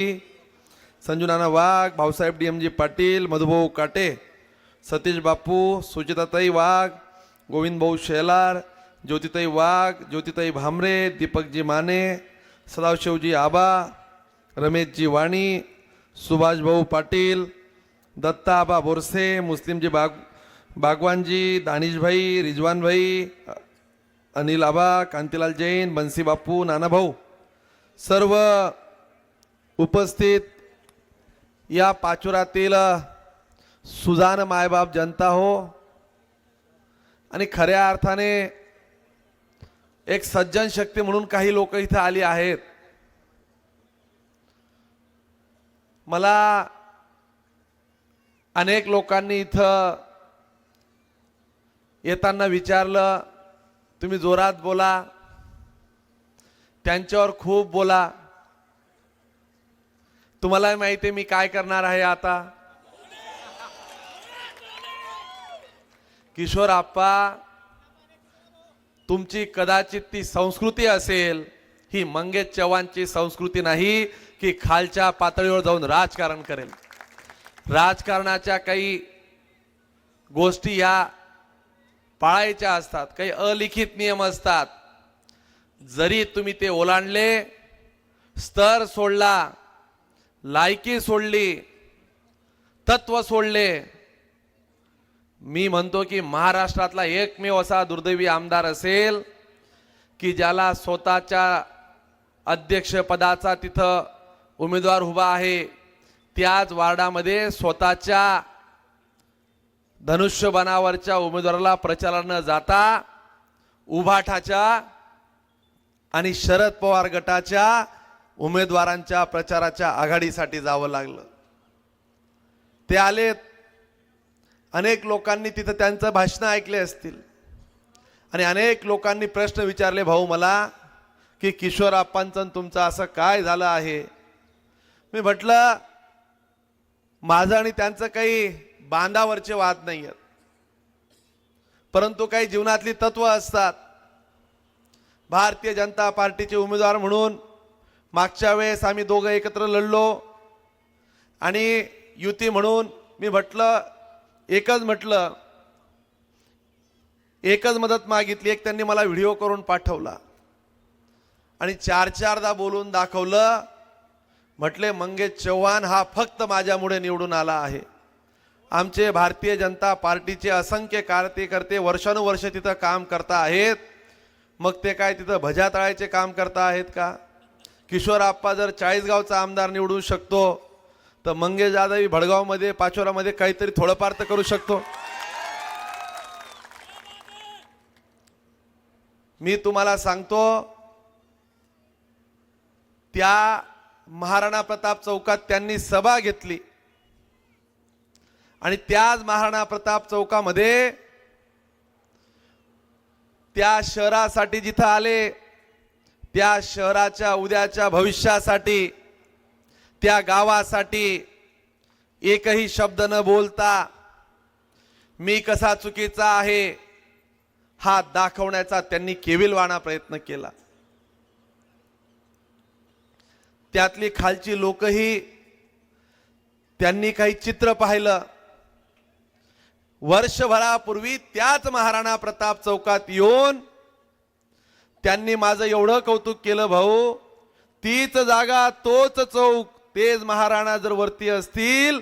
Sanju Nana Wagh Bhausaheb D M G Patil Madhubhau Kate Satish Bapu सुचिताताई वाघ गोविंदभाऊ शेलार ज्योतिताई वाघ ज्योतिताई भामरे दीपकजी माने सदाशिवजी आबा रमेशजी वाणी सुभाषभाऊ पाटील दत्ता आबा बोरसे मुस्लिमजी बाग बागवानजी दानिशभाई रिजवानभाई अनिल आबा कांतीलाल जैन बन्सी बापू नानाभाऊ. सर्व उपस्थित या पाचुरातील सुजान मायबाप जनता हो आणि खऱ्या अर्थाने एक सज्जन शक्ती म्हणून काही लोक इथं आली आहेत. मला अनेक लोकांनी इथं येताना विचारलं तुम्ही जोरात बोला त्यांच्यावर खूप बोला. तुम्हाला माहिती आहे मी काय करणार आहे आता? किशोर आप्पा तुमची कदाचित ती संस्कृती असेल ही मंगेश चव्हाणची संस्कृती नाही की खालच्या पातळीवर जाऊन राजकारण करेल. राजकारणाच्या काही गोष्टी या पाळायच्या असतात काही अलिखित नियम असतात. जरी तुम्ही ते ओलांडले स्तर सोडला लायकी सोडली तत्व सोडले. मी म्हणतो की महाराष्ट्रातला एकमेव असा दुर्दैवी आमदार असेल की ज्याला स्वतःच्या अध्यक्षपदाचा तिथं उमेदवार उभा आहे त्याच वार्डामध्ये स्वतःच्या धनुष्यबाणावरच्या उमेदवाराला प्रचाराला न जाता उभाठाच्या आणि शरद पवार गटाच्या उमेदवारांच्या प्रचाराच्या आघाडीसाठी जावं लागलं. ते आलेत. अनेक लोकांनी तिथं त्यांचं भाषणं ऐकले असतील. आणि अनेक लोकांनी प्रश्न विचारले भाऊ मला की किशोर आप्पांचं तुमचं असं काय झालं आहे? मी म्हटलं माझं आणि त्यांचं काही बांधावरचे वाद नाही आहेत परंतु काही जीवनातली तत्व असतात. भारतीय जनता पार्टीचे उमेदवार म्हणून मागच्या वेळेस आम्ही दोघं एकत्र लढलो. आणि युती म्हणून मी म्हटलं एकच म्हटलं एकच मदत मागितली एक त्यांनी मला व्हिडिओ करून पाठवला. आणि चार चारदा बोलून दाखवलं म्हटले मंगेश चव्हाण हा फक्त माझ्यामुळे निवडून आला आहे. आमचे भारतीय जनता पार्टीचे असंख्य कार्यकर्ते वर्षानुवर्ष तिथं काम करता आहेत. मग ते काय तिथं भजा तळायचे काम करता आहेत का? किशोर आप्पा जर चाळीसगावचा आमदार निवडू शकतो तर मंगेश जाधव भडगावमध्ये पाचोरामध्ये काहीतरी थोडंफार तर करू शकतो. मी तुम्हाला सांगतो त्या महाराणा प्रताप चौकात त्यांनी सभा घेतली. आणि त्याच महाराणा प्रताप चौकामध्ये त्या शहरासाठी जिथं आले त्या शहराच्या उद्याच्या भविष्यासाठी त्या गावासाठी एकही शब्द न बोलता मी कसा चुकीचा आहे हा दाखवण्याचा त्यांनी केविलवाणा प्रयत्न केला. त्यातली खालची लोकही त्यांनी काही चित्र पाहिलं. वर्षभरापूर्वी त्याच महाराणा प्रताप चौकात येऊन त्यांनी माझं एवढं कौतुक केलं भाऊ तीच जागा तोच चौक तेच महाराणा जर वरती असतील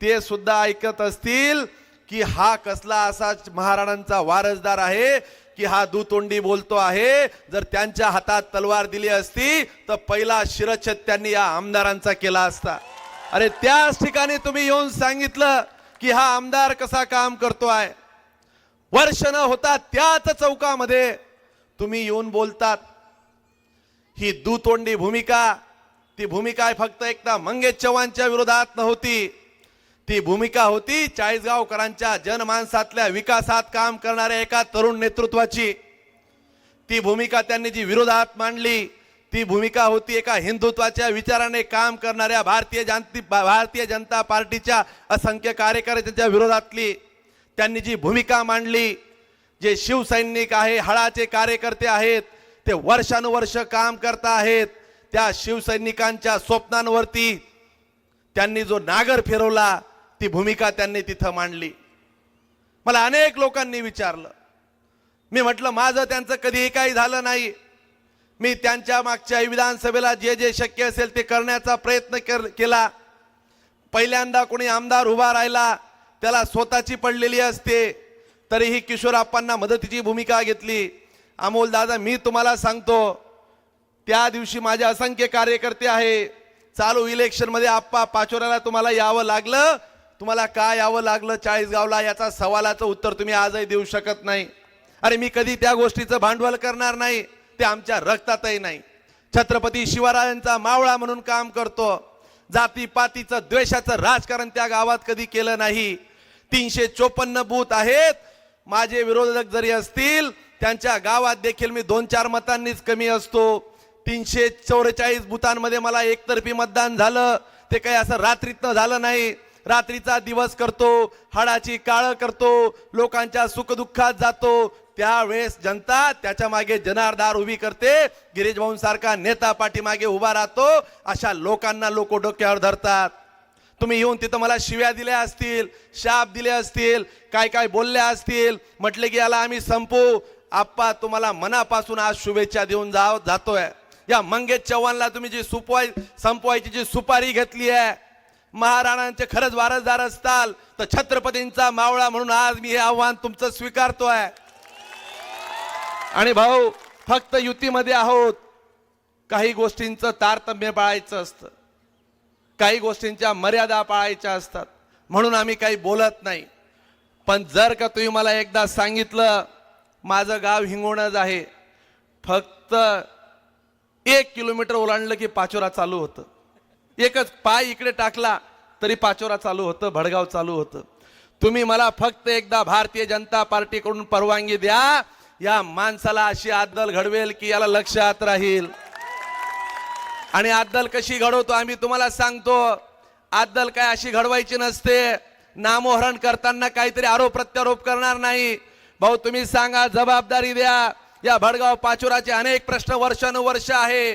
ते सुद्धा ऐकत असतील की हा कसला असा महाराणांचा वारसदार आहे की हा दुतोंडी बोलतो आहे. जर त्यांच्या हातात तलवार दिली असती तर पहिला शिरच्छेद त्यांनी या आमदारांचा केला असता. अरे त्याच ठिकाणी तुम्ही येऊन सांगितलं की हा आमदार कसा काम करतो आहे वर्ष न होता त्याच चौकामध्ये तुम्ही येऊन बोलतात ही दुतोंडी भूमिका ती भूमिका फक्त एकदा मंगेश चव्हाणच्या विरोधात नव्हती. ती भूमिका होती चाळीसगावकरांच्या जनमानसातल्या विकासात काम करणाऱ्या एका तरुण नेतृत्वाची. ती भूमिका त्यांनी जी विरोधात मांडली ती भूमिका होती एका हिंदुत्वाच्या विचाराने काम करणाऱ्या भारतीय जनती भारतीय जनता पार्टीच्या असंख्य कार्यकर्त्यांच्या विरोधातली. त्यांनी जी भूमिका मांडली जे शिवसैनिक आहे हळाचे कार्यकर्ते आहेत ते वर्षानुवर्ष काम करता आहेत त्या शिवसैनिकांच्या स्वप्नांवरती त्यांनी जो नागर फिरवला ती भूमिका त्यांनी तिथं मांडली. मला अनेक लोकांनी विचारलं. मी म्हटलं माझं त्यांचं कधीही काही झालं नाही. मी त्यांच्या मागच्या विधानसभेला जे जे शक्य असेल ते करण्याचा प्रयत्न कर- केला. पहिल्यांदा कोणी आमदार उभा राहिला त्याला स्वतःची पडलेली असते. तरीही किशोरप्पांना मदतीची भूमिका घेतली. अमोल दादा मी तुम्हाला सांगतो त्या दिवशी माझे असंख्य कार्यकर्ते आहे. चालू इलेक्शनमध्ये आप्पा पाचोऱ्याला तुम्हाला यावं लागलं. तुम्हाला काय यावं लागलं चाळीसगावला याचा सवालाचं उत्तर तुम्ही आजही देऊ शकत नाही. अरे मी कधी त्या गोष्टीचं भांडवल करणार नाही. ते आमच्या रक्तातही नाही. छत्रपती शिवरायांचा मावळा म्हणून काम करतो. जातीपातीचं द्वेषाचं राजकारण त्या गावात कधी केलं नाही. तीनशे चोपन्न बूथ आहेत. माझे विरोधक जरी असतील त्यांच्या गावात देखील मी दोन चार मतांनीच कमी असतो. तीनशे चौवेचाळीस बुथांमध्ये मला एकतर्फी मतदान झालं. ते काही असं रात्रीतनं झालं नाही. रात्रीचा दिवस करतो हाडाची काळं करतो लोकांच्या सुखदुःखात जातो. त्यावेळेस जनता त्याच्यामागे जनारदार उभी करते. गिरीश भाऊन नेता पाठीमागे उभा राहतो. अशा लोकांना लोक डोक्यावर धरतात. तुम्ही येऊन तिथं मला शिव्या दिल्या असतील शाप दिले असतील काय काय बोलल्या असतील म्हटले की याला आम्ही संपू. आप्पा तुम्हाला मनापासून आज शुभेच्छा देऊन जाव जातोय. या मंगेश चव्हाणला तुम्ही जी सुपवाय संपवायची जी सुपारी घेतली आहे महाराणांचे खरंच वारसदार असताल तर छत्रपतींचा मावळा म्हणून आज मी हे आव्हान तुमचं स्वीकारतोय. आणि भाऊ फक्त युतीमध्ये आहोत काही गोष्टींचं तारतम्य पाळायचं असतं. काही गोष्टींच्या मर्यादा पाळायच्या असतात. म्हणून आम्ही काही बोलत नाही. पण जर का तुम्ही मला एकदा सांगितलं माझं गाव हिंगोणच आहे. फक्त एक किलोमीटर ओलांडलं की पाचोरा चालू होतं. एकच पाय इकडे टाकला तरी पाचोरा चालू होतं भडगाव चालू होतं. तुम्ही मला फक्त एकदा भारतीय जनता पार्टीकडून परवानगी द्या. या माणसाला अशी आदल घडवेल की याला लक्षात राहील. आणि आदल कशी घडवतो आम्ही तुम्हाला सांगतो. आदल काय अशी घडवायची नसते. नामोहरण करताना काहीतरी आरोप प्रत्यारोप करणार नाही. भाऊ तुम्ही सांगा जबाबदारी द्या. या भडगाव पाचोराचे अनेक प्रश्न वर्षानुवर्ष आहे.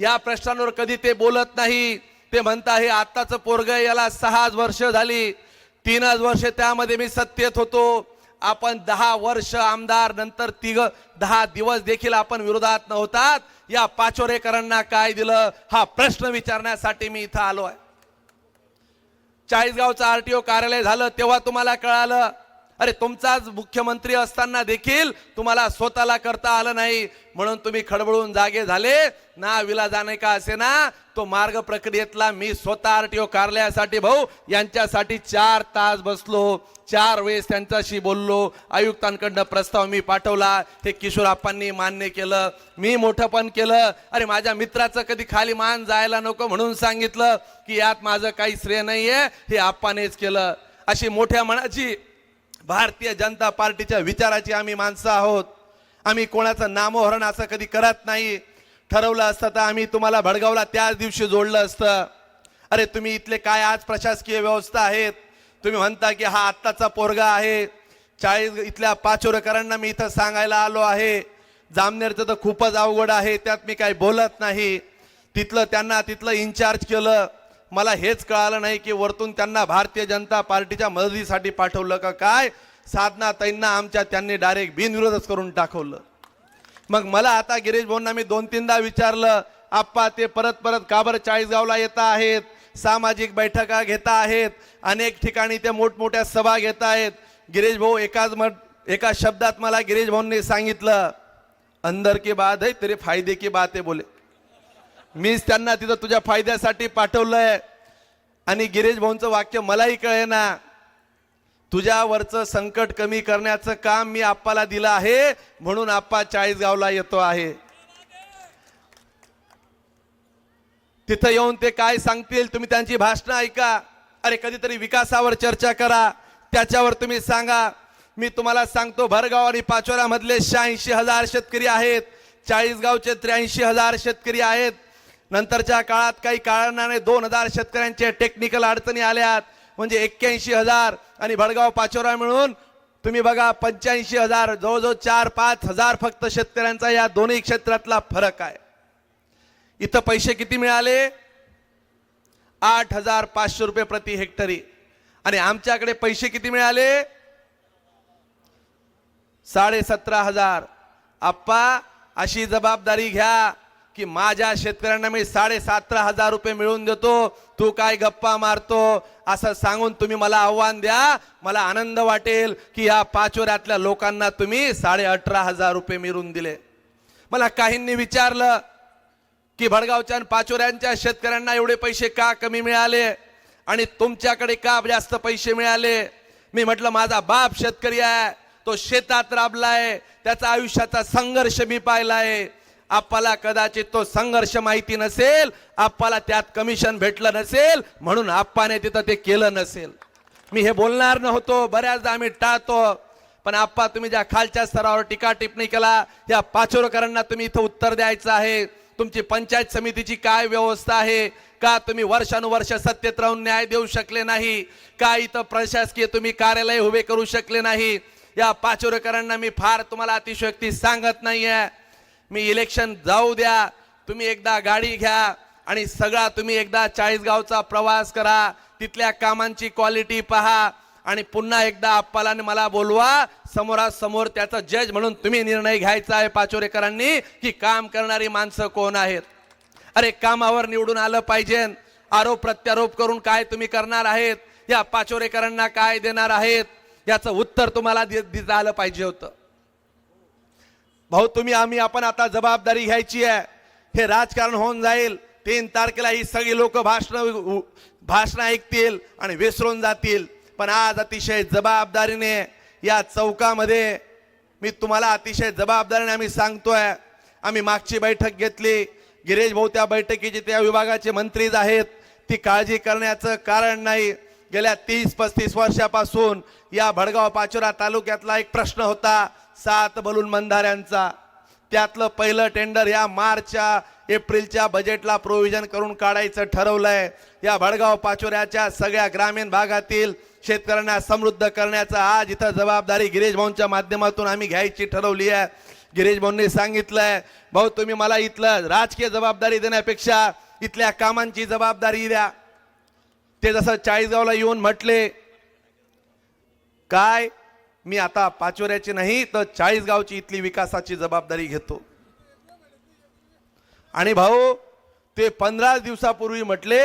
या प्रश्नांवर कधी ते बोलत नाही. ते म्हणता हे आत्ताचं पोरग याला सहाच वर्ष झाली. तीनच वर्ष त्यामध्ये मी सत्तेत होतो. आपण दहा वर्ष आमदार नंतर तिघ दहा दिवस देखील आपण विरोधात नव्हतात. या पाचोरेकरांना काय दिलं? हा प्रश्न विचारण्यासाठी मी इथं आलो आहे. चाळीसगावचं आरटीओ कार्यालय झालं तेव्हा तुम्हाला कळालं अरे तुमचाच मुख्यमंत्री असताना देखील तुम्हाला स्वतःला करता आलं नाही. म्हणून तुम्ही खडबडून जागे झाले. ना विला जाणे का असे ना तो मार्ग प्रक्रियेतला मी स्वतः आरटीओ कार्यालयासाठी भाऊ यांच्यासाठी चार तास बसलो. चार वेळेस त्यांच्याशी बोललो. आयुक्तांकडनं प्रस्ताव मी पाठवला. हे किशोरप्पांनी मान्य केलं. मी मोठं पण केलं. अरे माझ्या मित्राचं कधी खाली मान जायला नको म्हणून सांगितलं की यात माझं काही श्रेय नाही आहे हे आप्पानेच केलं. अशी मोठ्या मनाची भारतीय जनता पार्टीच्या विचाराची आम्ही माणसं आहोत. आम्ही कोणाचं नामोहरण असं कधी करत नाही. ठरवलं असतं तर आम्ही तुम्हाला भडगावला त्याच दिवशी जोडलं असतं. अरे तुम्ही इथले काय आज प्रशासकीय व्यवस्था आहेत? तुम्ही म्हणता की हा आत्ताचा पोरगा आहे. चाळीस इथल्या पाचोरकरांना मी इथं सांगायला आलो आहे. जामनेरचं तर खूपच अवघड आहे त्यात मी काही बोलत नाही. तिथलं त्यांना तिथलं इन्चार्ज केलं. मला हेच कळालं नाही की वरतून त्यांना भारतीय जनता पार्टीच्या मदतीसाठी पाठवलं का काय? साधना तैंना आमच्या त्यांनी डायरेक्ट बिनविरोधच करून टाकवलं. मग मला आता गिरीश भाऊंना मी दोन तीनदा विचारलं आप्पा ते परत परत का बरं चाळीसगावला येत आहेत? सामाजिक बैठका घेता आहेत. अनेक ठिकाणी त्या मोठमोठ्या सभा घेत आहेत. गिरीश भाऊ एकाच मत एका शब्दात मला गिरीश भाऊंनी सांगितलं अंदर की बात आहे तरी फायदे की बात आहे बोले. मीच त्यांना तिथं तुझ्या फायद्यासाठी पाठवलंय. आणि गिरीश भाऊंचं वाक्य मलाही कळे ना तुझ्यावरचं संकट कमी करण्याचं काम मी आप्पाला दिलं आहे म्हणून आप्पा चाळीसगावला येतो आहे. तिथं येऊन ते काय सांगतील तुम्ही त्यांची भाषणं ऐका. अरे कधीतरी विकासावर चर्चा करा. त्याच्यावर तुम्ही सांगा. मी तुम्हाला सांगतो भरगाव आणि पाचोऱ्यामधले शहाऐंशी हजार शेतकरी आहेत. चाळीसगावचे त्र्याऐंशी हजार शेतकरी आहेत. नंतरच्या काळात काही कारणाने दोन हजार शेतकऱ्यांचे टेक्निकल अडचणी आल्यात. म्हणजे एक्क्याऐंशी हजार आणि भडगाव पाचोरा मिळून तुम्ही बघा पंच्याऐंशी हजार जवळजवळ चार पाच हजार फक्त शेतकऱ्यांचा या दोन्ही क्षेत्रातला फरक आहे. इथं पैसे किती मिळाले? आठ हजार पाचशे रुपये प्रति हेक्टरी. आणि आमच्याकडे पैसे किती मिळाले? साडे सतरा हजार. आप्पा अशी जबाबदारी घ्या की माझ्या शेतकऱ्यांना मी साडे सतरा हजार रुपये मिळवून देतो. तू काय गप्पा मारतो? असं सांगून तुम्ही मला आव्हान द्या. मला आनंद वाटेल की या पाचोऱ्यातल्या लोकांना तुम्ही साडे अठरा हजार रुपये मिळवून दिले. मला काहींनी विचारलं की भडगावच्या पाचोऱ्यांच्या शेतकऱ्यांना एवढे पैसे का कमी मिळाले? आणि तुमच्याकडे का जास्त पैसे मिळाले? मी म्हटलं माझा बाप शेतकरी आहे तो शेतात राबलाय त्याचा आयुष्याचा संघर्ष मी पाहिलाय. आपल्याला कदाचित तो संघर्ष माहिती नसेल आपल्याला त्यात कमिशन भेटलं नसेल म्हणून आप्पाने तिथं ते केलं नसेल. मी हे बोलणार नव्हतो बऱ्याचदा आम्ही टाळतो पण आप्पा तुम्ही ज्या खालच्या स्तरावर टीका टिप्पणी केला या पाचोरकरांना तुम्ही इथं उत्तर द्यायचं आहे. तुमची पंचायत समितीची काय व्यवस्था आहे? का तुम्ही वर्षानुवर्ष सत्तेत राहून न्याय देऊ शकले नाही? का इथं प्रशासकीय तुम्ही कार्यालय उभे करू शकले नाही? या पाचोरेकरांना मी फार तुम्हाला अतिशयोक्ती सांगत नाहीये. मी इलेक्शन जाऊ द्या. तुम्ही एकदा गाडी घ्या आणि सगळा तुम्ही एकदा चाळीसगावचा प्रवास करा. तिथल्या कामांची क्वालिटी पहा. आणि पुन्हा एकदा आप्पाला आणि मला बोलवा समोरासमोर त्याचा जज म्हणून तुम्ही निर्णय घ्यायचा आहे पाचोरेकरांनी की काम करणारी माणसं कोण आहेत? अरे कामावर निवडून आलं पाहिजे. आरोप प्रत्यारोप करून काय तुम्ही करणार आहेत? या पाचोरेकरांना काय देणार आहेत? याचं उत्तर तुम्हाला दे- आलं पाहिजे होतं. भाऊ तुम्ही आम्ही आपण आता जबाबदारी घ्यायची आहे. हे राजकारण होऊन जाईल. तीन तारखेला ही सगळी लोक भाषण भाषण ऐकतील आणि विसरून जातील. पण आज अतिशय जबाबदारीने या चौकामध्ये मी तुम्हाला अतिशय जबाबदारीने आम्ही सांगतोय. आम्ही मागची बैठक घेतली. गिरीश भाऊ त्या बैठकीचे त्या विभागाचे मंत्रीज आहेत. ती काळजी करण्याचं कारण नाही. गेल्या तीस पस्तीस वर्षापासून या भडगाव पाचोरा तालुक्यातला एक प्रश्न होता सात बलून मंधाऱ्यांचा. त्यातलं पहिलं टेंडर या मार्चच्या एप्रिलच्या बजेटला प्रोव्हिजन करून काढायचं ठरवलंय. या भडगाव पाचोऱ्याच्या सगळ्या ग्रामीण भागातील शेतकऱ्यांना समृद्ध करण्याचा आज इथं जबाबदारी गिरीश भाऊंच्या माध्यमातून आम्ही घ्यायची ठरवली आहे. गिरीश भाऊंनी सांगितलंय भाऊ तुम्ही मला इथलं राजकीय जबाबदारी देण्यापेक्षा इथल्या कामांची जबाबदारी द्या. ते जसं चाळीसगावला येऊन म्हटले काय? मी आता पाचोऱ्याची नाही तर चाळीसगावची इथली विकासाची जबाबदारी घेतो. आणि भाऊ ते पंधरा दिवसापूर्वी म्हटले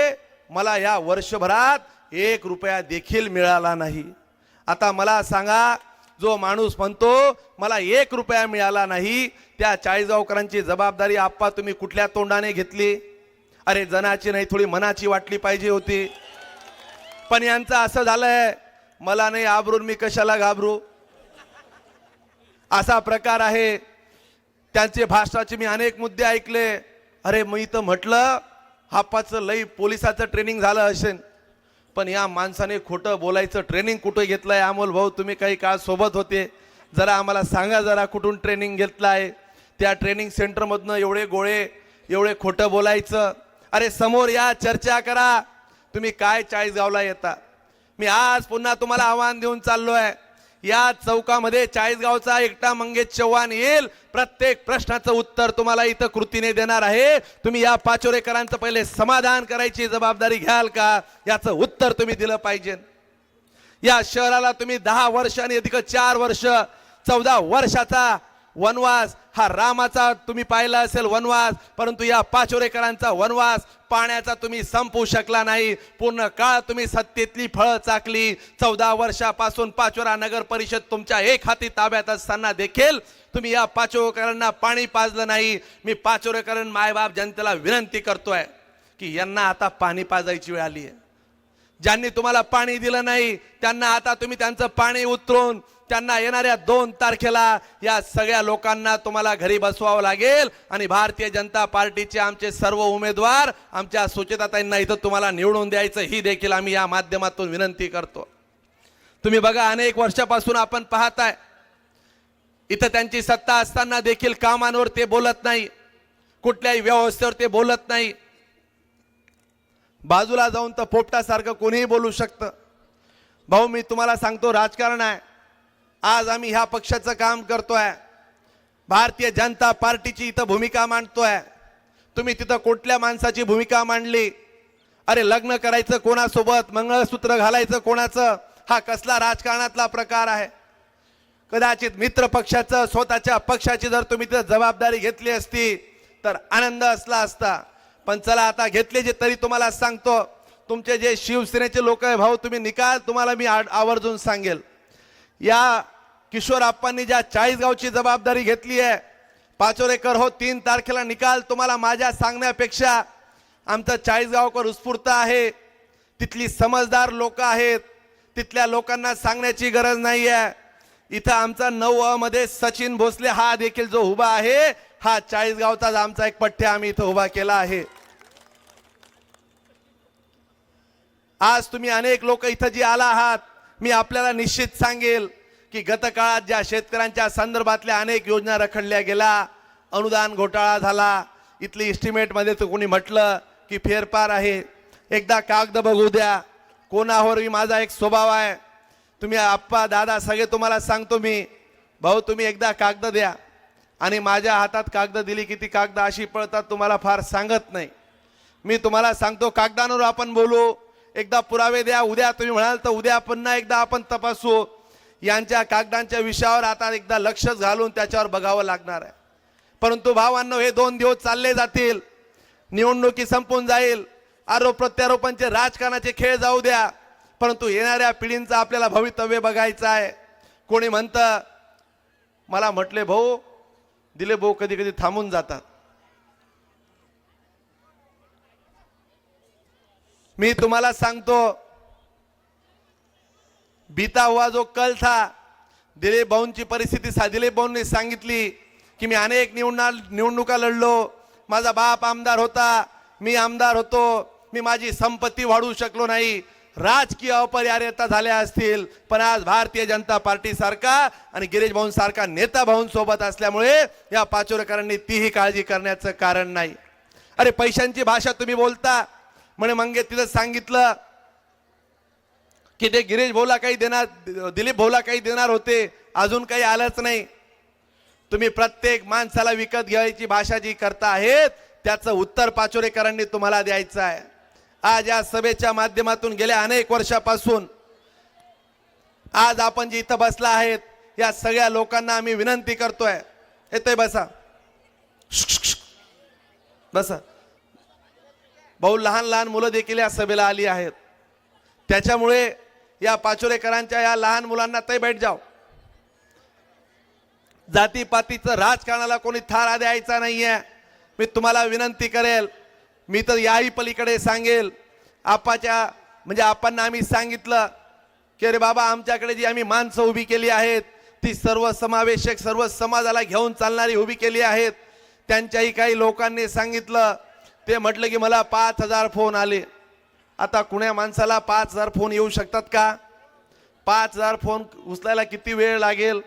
मला या वर्षभरात एक रुपया देखील मिळाला नाही. आता मला सांगा जो माणूस म्हणतो मला एक रुपया मिळाला नाही त्या चाळीसगावकरांची जबाबदारी आप्पा तुम्ही कुठल्या तोंडाने घेतली? अरे जनाची नाही थोडी मनाची वाटली पाहिजे होती. पण यांचं असं झालंय मला नाही आबरून मी कशाला घाबरू? असा प्रकार आहे. त्यांचे भाषणाचे मी अनेक मुद्दे ऐकले. अरे मी तर म्हटलं हापाचं लई पोलिसाचं ट्रेनिंग झालं असेल. पण या माणसाने खोटं बोलायचं ट्रेनिंग कुठं घेतलंय? अमोल भाऊ तुम्ही काही काळ सोबत होते. जरा आम्हाला सांगा जरा कुठून ट्रेनिंग घेतलं आहे त्या ट्रेनिंग सेंटरमधनं एवढे गोळे एवढे खोटं बोलायचं. अरे समोर या चर्चा करा. तुम्ही काय चाळीसगावला येता? मी आज पुन्हा तुम्हाला आव्हान देऊन चाललो आहे या चौकामध्ये चाळीसगावचा एकटा मंगेश चव्हाण येईल. प्रत्येक प्रश्नाचं उत्तर तुम्हाला इथं कृतीने देणार आहे. तुम्ही या पाचोरेकरांचं पहिले समाधान करायची जबाबदारी घ्याल का? याचं उत्तर तुम्ही दिलं पाहिजे. या शहराला तुम्ही दहा वर्ष आणि अधिक चार वर्ष चौदा वर्षाचा वनवास हा रामाचा तुम्ही पाहिला असेल वनवास परंतु या पाचोरेकरांचा वनवास पाण्याचा तुम्ही संपवू शकला नाही. पूर्ण काळ तुम्ही सत्तेतली फळं चाकली. चौदा वर्षापासून पाचोरा नगर परिषद तुमच्या एक हाती ताब्यात असताना देखील तुम्ही या पाचोरेकरांना पाणी पाजलं नाही. मी पाचोरेकरण मायबाप जनतेला विनंती करतोय की यांना आता पाणी पाजायची वेळ आली आहे ज्यांनी तुम्हाला पाणी दिलं नाही त्यांना आता तुम्ही त्यांचं पाणी उतरून त्यांना येणाऱ्या दोन तारखेला या सगळ्या लोकांना तुम्हाला घरी बसवावं लागेल. आणि भारतीय जनता पार्टीचे आमचे सर्व उमेदवार आमच्या सुचेताताईंना इथं तुम्हाला निवडून द्यायचं ही देखील आम्ही या माध्यमातून विनंती करतो. तुम्ही बघा अनेक वर्षापासून आपण पाहताय इथं त्यांची सत्ता असताना देखील कामांवर ते बोलत नाही कुठल्याही व्यवस्थेवर ते बोलत नाही. बाजूला जाऊन तर पोपटासारखं कोणीही बोलू शकतं. भाऊ मी तुम्हाला सांगतो राजकारण आहे. आज आम्ही ह्या पक्षाचं काम करतोय. भारतीय जनता पार्टीची इथं भूमिका मांडतोय. तुम्ही तिथं कुठल्या माणसाची भूमिका मांडली? अरे लग्न करायचं कोणासोबत? मंगळसूत्र घालायचं कोणाचं? हा कसला राजकारणातला प्रकार आहे? कदाचित मित्र पक्षाचं स्वतःच्या पक्षाची जर तुम्ही तिथं जबाबदारी घेतली असती तर आनंद असला असता. पण चला आता घेतले जे तरी तुम्हाला सांगतो. तुमचे जे शिवसेनेचे लोक आहे भाऊ तुम्ही निकाल तुम्हाला मी आवर्जून सांगेल. या किशोर आप्पांनी ज्या चाळीसगावची जबाबदारी घेतली आहे पाचोरेकर हो तीन तारखेला निकाल तुम्हाला माझ्या सांगण्यापेक्षा आमचं चाळीसगावकर उत्स्फूर्त आहे. तिथली समजदार लोक आहेत तिथल्या लोकांना सांगण्याची गरज नाही आहे. इथं आमचा नऊ अ मध्ये सचिन भोसले हा देखील जो उभा आहे हा चाळीसगावचाच आमचा एक पठ्ठ्या आम्ही इथं उभा केला आहे. आज तुम्ही अनेक लोक इथं जी आला आहात मी आपल्याला निश्चित सांगेल की गतकाळात ज्या शेतकऱ्यांच्या संदर्भातल्या अनेक योजना रखडल्या गेल्या अनुदान घोटाळा झाला. इथली इस्टिमेटमध्ये तर कोणी म्हटलं की फेरफार आहे. एकदा कागद बघू द्या. कोणावरही माझा एक स्वभाव आहे. तुम्ही आप्पा दादा सगळे तुम्हाला सांगतो मी. भाऊ तुम्ही एकदा कागद द्या. आणि माझ्या हातात कागद दिली की ती कागद अशी पळतात तुम्हाला फार सांगत नाही. मी तुम्हाला सांगतो कागदांवर आपण बोलू. एकदा पुरावे द्या उद्या तुम्ही म्हणाल तर उद्या पुन्हा एकदा आपण तपासू. यांच्या कागदांच्या विषयावर आता एकदा लक्षच घालून त्याच्यावर बघावं लागणार आहे. परंतु भावांनो हे दोन दिवस चालले जातील. निवडणुकी संपून जाईल. आरोप प्रत्यारोपांचे राजकारणाचे खेळ जाऊ द्या. परंतु येणाऱ्या पिढींचं आपल्याला भवितव्य बघायचं आहे. कोणी म्हणतं मला म्हटले भाऊ दिले भाऊ कधी कधी थांबून जातात. मी तुम्हाला सांगतो बीता हुआ जो कल था दिलीप भाऊंची परिस्थिती सा दिलीप भाऊंनी सांगितली की मी अनेक निवडणा निवडणुका लढलो. माझा बाप आमदार होता मी आमदार होतो मी माझी संपत्ती वाढवू शकलो नाही. राजकीय अपरिहार्यता झाल्या असतील पण आज भारतीय जनता पार्टी सारखा आणि गिरीश भाऊन सारखा नेता भाऊन सोबत असल्यामुळे या पाचोरकरांनी तीही काळजी करण्याचं कारण नाही. अरे पैशांची भाषा तुम्ही बोलता. म्हणे मंगे तिथं सांगितलं की ते गिरीश भाऊला काही देणार दिलीप भाऊला काही देणार होते. अजून काही आलंच नाही. तुम्ही प्रत्येक माणसाला विकत घ्यायची भाषा जी करता आहेत त्याचं उत्तर पाचोरेकरांनी तुम्हाला द्यायचं आहे. आज या सभेच्या माध्यमातून गेल्या अनेक वर्षापासून आज आपण जे इथं बसला आहेत या सगळ्या लोकांना आम्ही विनंती करतोय. येतोय बसा. बसा भाऊ लहान लहान मुलं देखील या सभेला आली आहेत. त्याच्यामुळे या पाचोरेकरांच्या या लहान मुलांना ते बैठ जाव जातीपातीचं राजकारणाला कोणी थारा द्यायचा नाही आहे मी तुम्हाला विनंती करेल मी तर याही पलीकडे सांगेल. आपाच्या म्हणजे आपण आम्ही सांगितलं की अरे बाबा आमच्याकडे जी आम्ही माणसं उभी केली आहेत ती सर्व समावेशक सर्व समाजाला घेऊन चालणारी उभी केली आहेत. त्यांच्याही काही लोकांनी सांगितलं ते म्हटलं की मला पाच हजार फोन आले. आता कुण्या माणसाला पाच हजार फोन येऊ शकतात का? पाच हजार फोन उचलायला किती वेळ लागेल?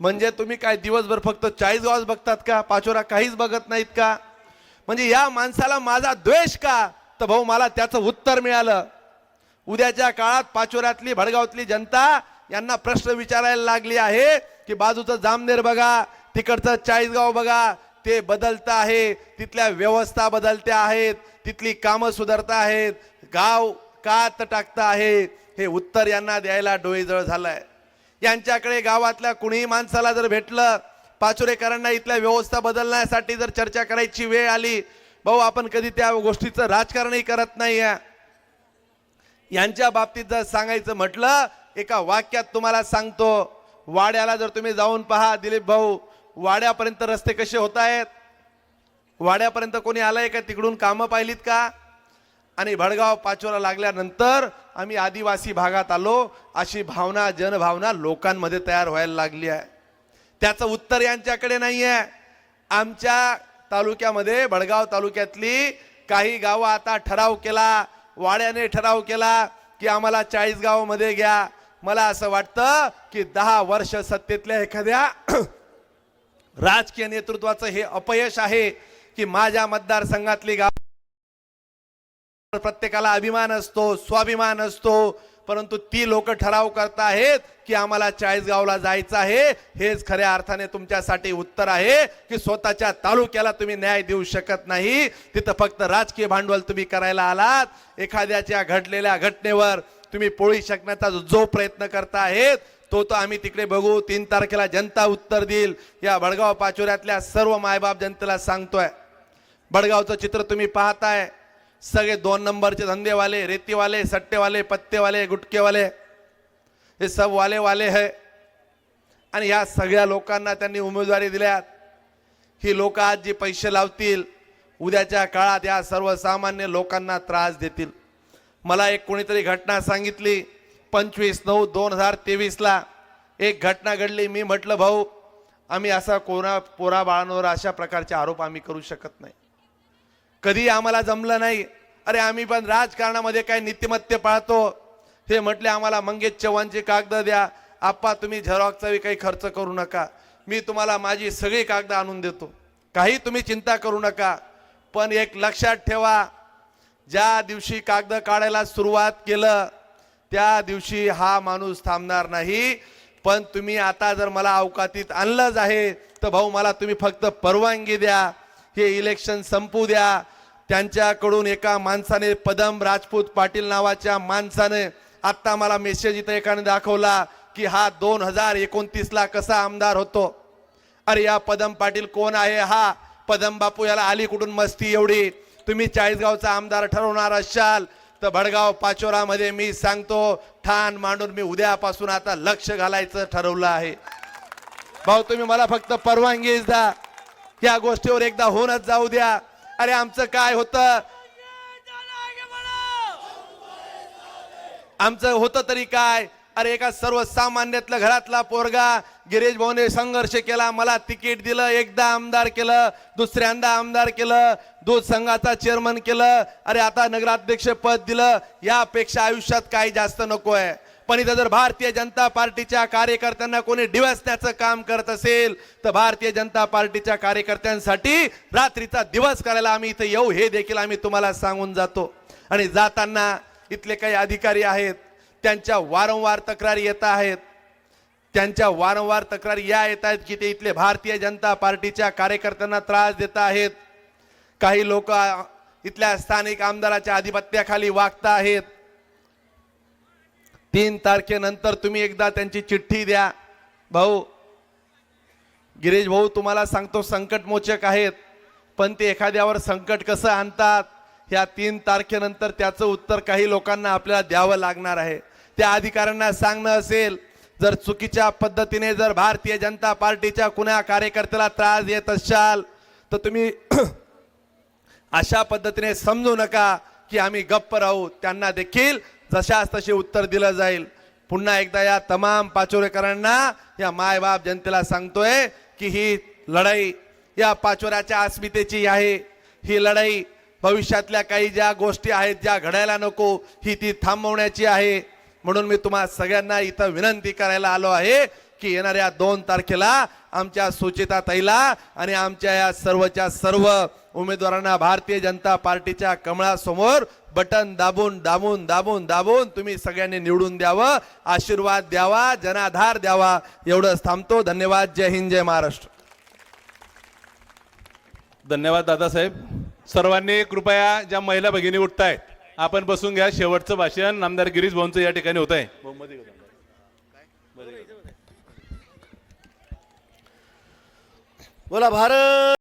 म्हणजे तुम्ही काय दिवसभर फक्त चाळीस गावात बघतात का? पाचोरा काहीच बघत नाहीत का? म्हणजे या माणसाला माझा द्वेष का? तर भाऊ मला त्याचं उत्तर मिळालं. उद्याच्या काळात पाचोऱ्यातली भडगावातली जनता यांना प्रश्न विचारायला लागली आहे की बाजूचं जामनेर बघा तिकडचं चाळीसगाव बघा ते बदलतं आहे तिथल्या व्यवस्था बदलत्या आहेत तिथली कामं सुधारता आहेत गाव कात टाकतं आहे हे उत्तर यांना द्यायला डोळेजळ झालंय. यांच्याकडे गावातल्या कुणीही माणसाला जर भेटलं पाचोरेकरांना इथल्या व्यवस्था बदलण्यासाठी जर चर्चा करायची वेळ आली भाऊ आपण कधी त्या गोष्टीचं राजकारणही करत नाही यांच्या बाबतीत जर सांगायचं म्हटलं एका वाक्यात तुम्हाला सांगतो वाड्याला जर तुम्ही जाऊन पहा दिलीप भाऊ वाड्यापर्यंत रस्ते कसे होत आहेत? वाड्यापर्यंत कोणी आलंय का? तिकडून कामं पाहिलीत का? आणि भडगाव पाचोरा लागल्यानंतर आम्ही आदिवासी भागात आलो. अशी भावना जनभावना लोकांमध्ये तयार व्हायला लागली आहे. त्याचं उत्तर यांच्याकडे नाही आहे आमच्या तालुक्यामध्ये भडगाव तालुक्यातली काही गावं आता ठराव केला. वाड्याने ठराव केला की आम्हाला चाळीस गावामध्ये घ्या. मला असं वाटतं की दहा वर्ष सत्तेतल्या एखाद्या राजकीय नेतृत्वाचं हे अपयश आहे की माझ्या मतदारसंघातली गाव प्रत्येकाला अभिमान असतो स्वाभिमान असतो परंतु ती लोक ठराव करत आहेत की आम्हाला चाळीसगावला जायचं आहे. हेच खऱ्या अर्थाने तुमच्यासाठी उत्तर आहे की स्वतःच्या तालुक्याला तुम्ही न्याय देऊ शकत नाही. तिथं फक्त राजकीय भांडवल तुम्ही करायला आलात. एखाद्याच्या घडलेल्या घटनेवर तुम्ही पोळी शकण्याचा जो- प्रयत्न करता आहेत तो तो आम्ही तिकडे बघू. तीन तारखेला जनता उत्तर देईल. या बडगाव पाचोऱ्यातल्या सर्व मायबाप जनतेला सांगतोय. बडगावचं चित्र तुम्ही पाहताय. सगळे दोन नंबरचे धंदेवाले रेतीवाले सट्टेवाले पत्तेवाले गुटकेवाले हे सब वाले वाले है. आणि ह्या सगळ्या लोकांना त्यांनी उमेदवारी दिल्यात. ही लोक आज जे पैसे लावतील उद्याच्या काळात या सर्वसामान्य लोकांना त्रास देतील. मला एक कोणीतरी घटना सांगितली. पंचवीस नऊ दोन हजार तेवीसला एक घटना घडली. मी म्हटलं भाऊ आम्ही असा कोणा पोरा बाळांवर अशा प्रकारचे आरोप आम्ही करू शकत नाही. कधी आम्हाला जमलं नाही. अरे आम्ही पण राजकारणामध्ये काय नित्यमत्य पाळतो. हे म्हटले आम्हाला मंगेश चव्हाणची कागद द्या. आप्पा तुम्ही झेरॉक्सचाही काही खर्च करू नका. मी तुम्हाला माझी सगळी कागद आणून देतो. काही तुम्ही चिंता करू नका. पण एक लक्षात ठेवा ज्या दिवशी कागद काढायला सुरुवात केलं त्या दिवशी हा माणूस थांबणार नाही. पण तुम्ही आता जर मला अवकातीत आणलंच आहे तर भाऊ मला तुम्ही फक्त परवानगी द्या. हे इलेक्शन संपू द्या. त्यांच्याकडून एका माणसाने पदम राजपूत पाटील नावाच्या माणसाने आत्ता मला मेसेज इथं एकाने दाखवला की हा दोन हजार एकोणतीसला कसा आमदार होतो. अरे या पदम पाटील कोण आहे? हा पदम बापू याला आली कुठून मस्ती एवढी. तुम्ही चाळीसगावचा आमदार ठरवणार असाल. तर भडगाव पाचोरामध्ये मी सांगतो ठाण मांडून मी उद्यापासून आता लक्ष घालायचं ठरवलं आहे. भाऊ तुम्ही मला फक्त परवानगीच द्या. या गोष्टीवर एकदा होऊनच जाऊ द्या. अरे आमचं काय होतं? आमचं होतं तरी काय? अरे एका सर्वसामान्यातल्या घरातला पोरगा गिरीश भाऊने संघर्ष केला मला तिकीट दिलं एकदा आमदार केलं दुसऱ्यांदा आमदार केलं दूध संघाचा चेअरमन केलं अरे आता नगराध्यक्ष पद दिलं यापेक्षा आयुष्यात काही जास्त नको आहे. पण इथं जर भारतीय जनता पार्टीच्या कार्यकर्त्यांना कोणी डिवसण्याचं काम करत असेल तर भारतीय जनता पार्टीच्या कार्यकर्त्यांसाठी रात्रीचा दिवस करायला आम्ही इथं येऊ हे देखील आम्ही तुम्हाला सांगून जातो. आणि जाताना इथले काही अधिकारी आहेत त्यांच्या वारंवार तक्रारी येत आहेत त्यांच्या वारंवार तक्रारी या येत आहेत की ते इथले भारतीय जनता पार्टीच्या कार्यकर्त्यांना त्रास देत आहेत. काही लोक इथल्या स्थानिक आमदाराच्या आधिपत्याखाली वागत आहेत. तीन तारखेनंतर तुम्ही एकदा त्यांची चिठ्ठी द्या. भाऊ गिरीश भाऊ तुम्हाला सांगतो संकटमोचक आहेत पण ते एखाद्यावर संकट कसं आणतात ह्या तीन तारखेनंतर त्याचं उत्तर काही लोकांना आपल्याला द्यावं लागणार आहे. त्या अधिकाऱ्यांना सांगणं असेल जर चुकीच्या पद्धतीने जर भारतीय जनता पार्टीच्या कुण्या कार्यकर्त्याला त्रास देत असाल तर तुम्ही अशा पद्धतीने समजू नका की आम्ही गप्प राहू. त्यांना देखील जशास तसे उत्तर दिलं जाईल. पुन्हा एकदा या तमाम पाचोरेकरांना या मायबाप जनतेला सांगतोय की ही लढाई या पाचोऱ्याच्या अस्मितेची आहे. ही लढाई भविष्यातल्या काही ज्या गोष्टी आहेत ज्या घडायला नको ही ती थांबवण्याची आहे. म्हणून मी तुम्हा सगळ्यांना इथं विनंती करायला आलो आहे की येणाऱ्या दोन तारखेला आमच्या सुचिता ताईला आणि आमच्या या सर्वच्या सर्व उमेदवारांना भारतीय जनता पार्टीच्या कमळासमोर बटन दाबून दाबून दाबून दाबून तुम्ही सगळ्यांनी निवडून द्यावं आशीर्वाद द्यावा जनाधार द्यावा एवढंच थांबतो. धन्यवाद. जय हिंद जय महाराष्ट्र. धन्यवाद दादासाहेब. सर्वांनी कृपया ज्या महिला भगिनी उठतायत आपण बसून घ्या. शेवटचं भाषण आमदार गिरीश भाऊंचं या ठिकाणी होत आहे बोला भारत!